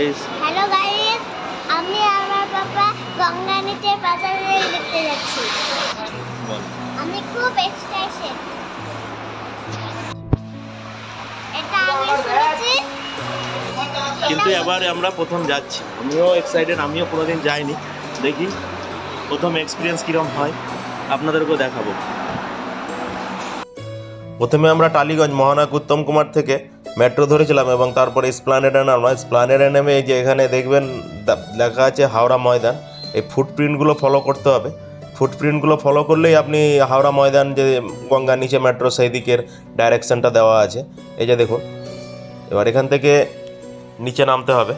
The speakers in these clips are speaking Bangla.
গাইস হ্যালো গাইস আমি আমার বাবা গঙ্গা নিচে বাজারে দেখতে যাচ্ছি। আমি খুব এক্সাইটেড এটা আমি শুনেছি। কিন্তু এবারে আমরা প্রথম যাচ্ছি। আমিও এক্সাইটেড আমিও কোনোদিন যাইনি। দেখি প্রথম এক্সপিরিয়েন্স কীরকম হয়। আপনাদেরকেও দেখাবো। প্রথমে আমরা টালিগঞ্জ মহানায়ক উত্তম কুমার থেকে মেট্রো ধরেছিলাম এবং তারপরে স্প্লানেডে নামলাম। স্প্লানেডে নেমে এই যে এখানে দেখবেন লেখা আছে হাওড়া ময়দান। এই ফুটপ্রিন্টগুলো ফলো করতে হবে। ফুটপ্রিন্টগুলো ফলো করলেই আপনি হাওড়া ময়দান যে গঙ্গার নিচে মেট্রো, সেই দিকের ডাইরেকশানটা দেওয়া আছে। এই যে দেখুন, এবার এখান থেকে নিচে নামতে হবে।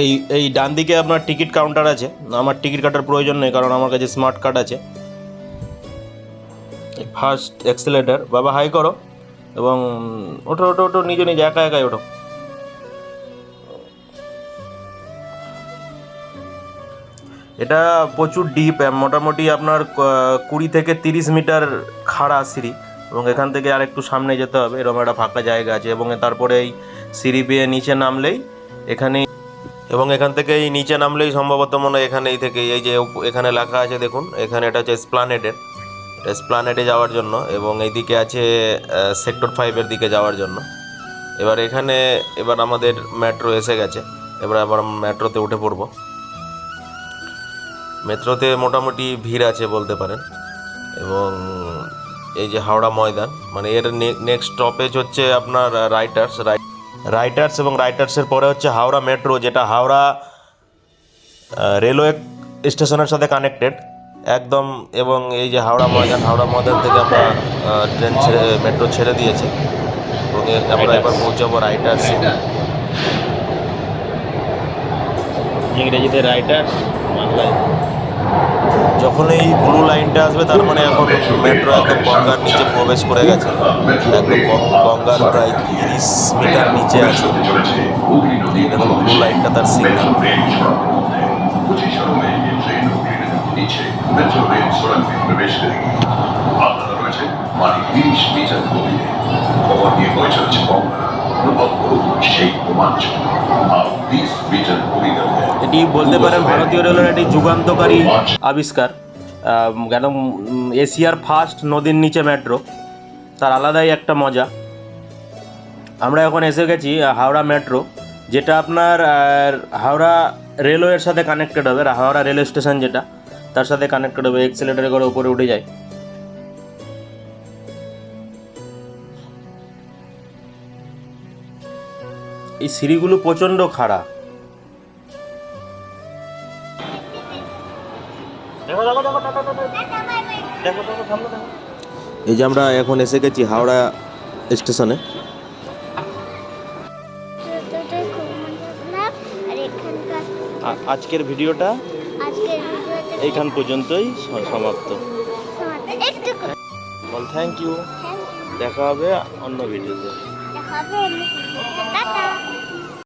এই এই ডান দিকে আপনার টিকিট কাউন্টার আছে। আমার টিকিট কাটার প্রয়োজন নেই, কারণ আমার কাছে স্মার্ট কার্ড আছে। ফার্স্ট অ্যাক্সিলেটার বাবা হাই করো, এবং ওঠো ওঠো ওঠো নিজে নিজে একা, একাই ওঠো। এটা প্রচুর ডিপ মোটামুটি আপনার কুড়ি থেকে তিরিশ মিটার খাড়া সিঁড়ি, এবং এখান থেকে আর একটু সামনে যেতে হবে। এরকম একটা ফাঁকা জায়গা আছে, এবং তারপরে এই সিঁড়ি বেয়ে নিচে নামলেই এখানে এবং এখান থেকে এই নিচে নামলেই সম্ভবত মনে হয় এখানেই থেকে এই যে এখানে লেখা আছে দেখুন, এখানে এটা হচ্ছে স্প্লানেডের স্প্লানেডে যাওয়ার জন্য এবং এইদিকে আছে সেক্টর ফাইভের দিকে যাওয়ার জন্য। এবার এখানে, এবার আমাদের মেট্রো এসে গেছে। এবার আবার মেট্রোতে উঠে পড়ব। মেট্রোতে মোটামুটি ভিড় আছে বলতে পারেন। এবং এই যে হাওড়া ময়দান মানে এর নেক্সট স্টপেজ হচ্ছে আপনার রাইটার্স রাইটার্স এবং রাইটার্সের পরে হচ্ছে হাওড়া মেট্রো, যেটা হাওড়া রেলওয়ে স্টেশনের সাথে কানেক্টেড একদম এবং এই যে হাওড়া ময়দান হাওড়া ময়দান থেকে আমরা ট্রেন ছেড়ে, মেট্রো ছেড়ে দিয়েছে। এবং আমরা এবার পৌঁছাবো রাইটার্স ইংরেজিতে রাইটার বাংলায়। যখন এই ব্লু লাইনটা আসবে, তার মানে এখন মেট্রো একদম গঙ্গার নিচে প্রবেশ করে গেছে। একদম গঙ্গার প্রায় তিরিশ মিটার নিচে আছে। এরকম ব্লু লাইনটা তার সিগন্যাল মানে তিরিশ মিটার গভীরে খবর নিয়ে গঙ্গা। এটি বলতে পারেন ভারতীয় রেলের একটি যুগান্তকারী আবিষ্কার। কেন এশিয়ার ফার্স্ট নদীর নিচে মেট্রো তার আলাদাই একটা মজা। আমরা এখন এসে গেছি হাওড়া মেট্রো যেটা আপনার হাওড়া রেলওয়ের সাথে কানেক্টেড হবে। হাওড়া রেল স্টেশন যেটা তার সাথে কানেক্টেড হবে। এক্সেলেটারে করে উপরে উঠে যায়। এই সিঁড়িগুলো প্রচণ্ড খাড়া। দেখো দেখো দেখো দেখো দেখো দেখো। দেখো সামনে দেখো। এই যে আমরা এখন এসে গেছি হাওড়া স্টেশনে। আজকের ভিডিওটা আজকের এইখান পর্যন্তই সমাপ্ত। সমাপ্ত। একটু করে বল থ্যাংক ইউ দেখা হবে অন্য ভিডিওতে। দেখা হবে অন্য ভিডিওতে। টাটা